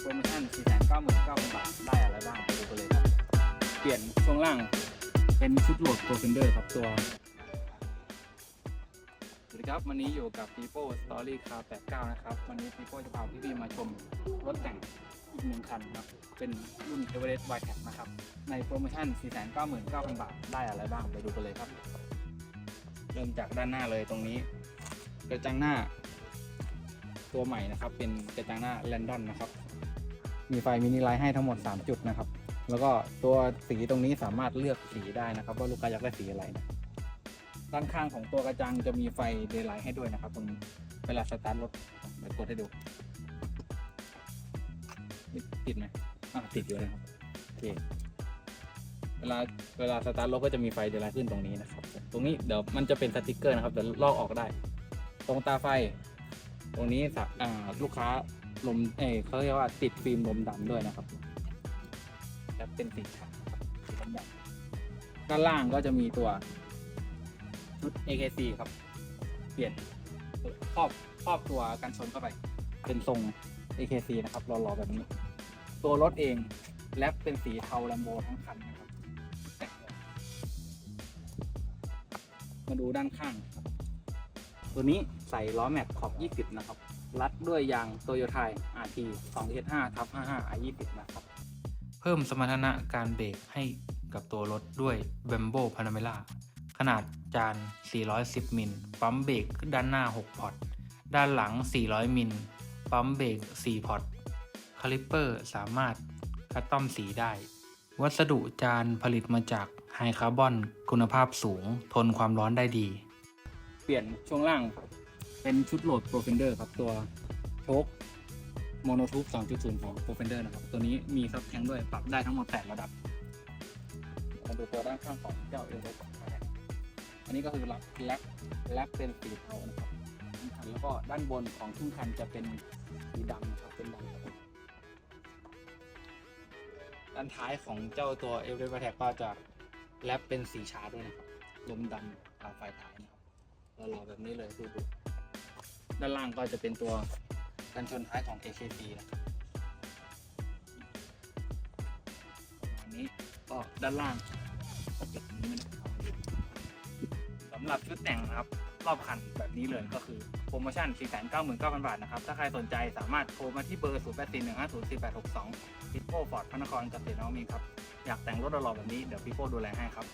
โปรโมชั่น 499,000 บาท ได้อะไรบ้างไปดูกันเลยครับ เปลี่ยนช่วงล่างเป็นชุดโหลด Pro Fender ครับตัว สวัสดีครับ วันนี้อยู่กับ People Story Car 89 นะครับ วันนี้ People จะพาพี่ๆมาชมรถแต่งอีกหนึ่งคันครับ เป็นรุ่น Everest y t a c นะครับ ในโปรโมชั่น 499,000 บาท ได้อะไรบ้างไปดูกันเลยครับ เริ่มจากด้านหน้าเลยตรงนี้ กระจังหน้า ตัวใหม่นะครับ เป็นกระจังหน้าแลนดอนนะครับ มีไฟมินิไลท์ให้ทั้งหมด 3 จุดนะครับ แล้วก็ตัวสีตรงนี้สามารถเลือกสีได้นะครับ ว่าลูกค้าอยากได้สีอะไรนะด้านข้างของตัวกระจังจะมีไฟเดย์ไลท์ให้ด้วยนะครับ ตรงเวลาสตาร์ทรถเดี๋ยวกดให้ดูติดไหมอ่าติดอยู่เลยครับโอเคเวลาเวลาสตาร์ทรถก็จะมีไฟเดย์ไลท์ขึ้นตรงนี้นะครับ ตรงนี้เดี๋ยวมันจะเป็นสติกเกอร์นะครับเดี๋ยวลอกออกได้ ตรงตาไฟ ตรงนี้สะอ่าลูกค้าลมเอเขาเรียกว่าติดฟิล์มลมดำด้วยนะครับและเป็นสีขาวด้านล่างก็จะมีตัวชุด AKC ครับ เปลี่ยนครอบครอบตัวกันชนเข้าไป เป็นทรง AKC นะครับหล่อๆแบบนี้ ตัวรถเองแลปเป็นสีเทาแลมโบทั้งคันนะครับ มาดูด้านข้างครับ ตัวนี้ใส่ล้อแม็กขอบ 20 นะครับรัดด้วยยางโตโยไทย RT 275ทับ55 i20 นะครับ เพิ่มสมรรถนะการเบรกให้กับตัวรถด้วย b e m b o Panamera ขนาดจาน 410 มิล ปั๊มเบรกด้านหน้า 6 พอร์ต ด้านหลัง 400 มิล ปั๊มเบรก 4 พอร์ต คาลิปเปอร์สามารถคัสตอมสีได้ วัสดุจานผลิตมาจากไฮคาร์บอนคุณภาพสูง ทนความร้อนได้ดี เปลี่ยนช่วงล่างเป็นชุดโหลด Pro Fender ครับตัวโชคโมโนทูบ2.0 ของ Pro Fender นะครับ ตัวนี้มีซับแทงด้วยปรับได้ทั้งหมด 8 ระดับมาดูตัวด้านข้างของเจ้าเอลโอันนี้ก็คือรับแลปแลปเป็นสีเทานะครับคันแล้วก็ด้านบนของครึ่งคันจะเป็นสีดำนะครับเป็นดำครับด้านท้ายของเจ้าตัวเอลเดอร์แท็กก็จะแลปเป็นสีชาด้วยนะครับลมดำตามไฟท้ายนะครับ หล่อๆแบบนี้เลยดูดูด้านล่างก็จะเป็นตัวกันชนท้ายของ AKC นะอันนี้ก็ด้านล่างก็จะเป็นนี้นะครับสำหรับชุดแต่งนะครับ รอบคันแบบนี้เลยก็คือโปรโมชั่น 499,000 บาทนะครับ ถ้าใครสนใจสามารถโทรมาที่เบอร์ 0841504862พิโป้ฟอร์ดพระนครเกษตรนวมินทร์ครับ อยากแต่งรถหล่อแบบนี้เดี๋ยวพี่โป้ดูแลให้ครับ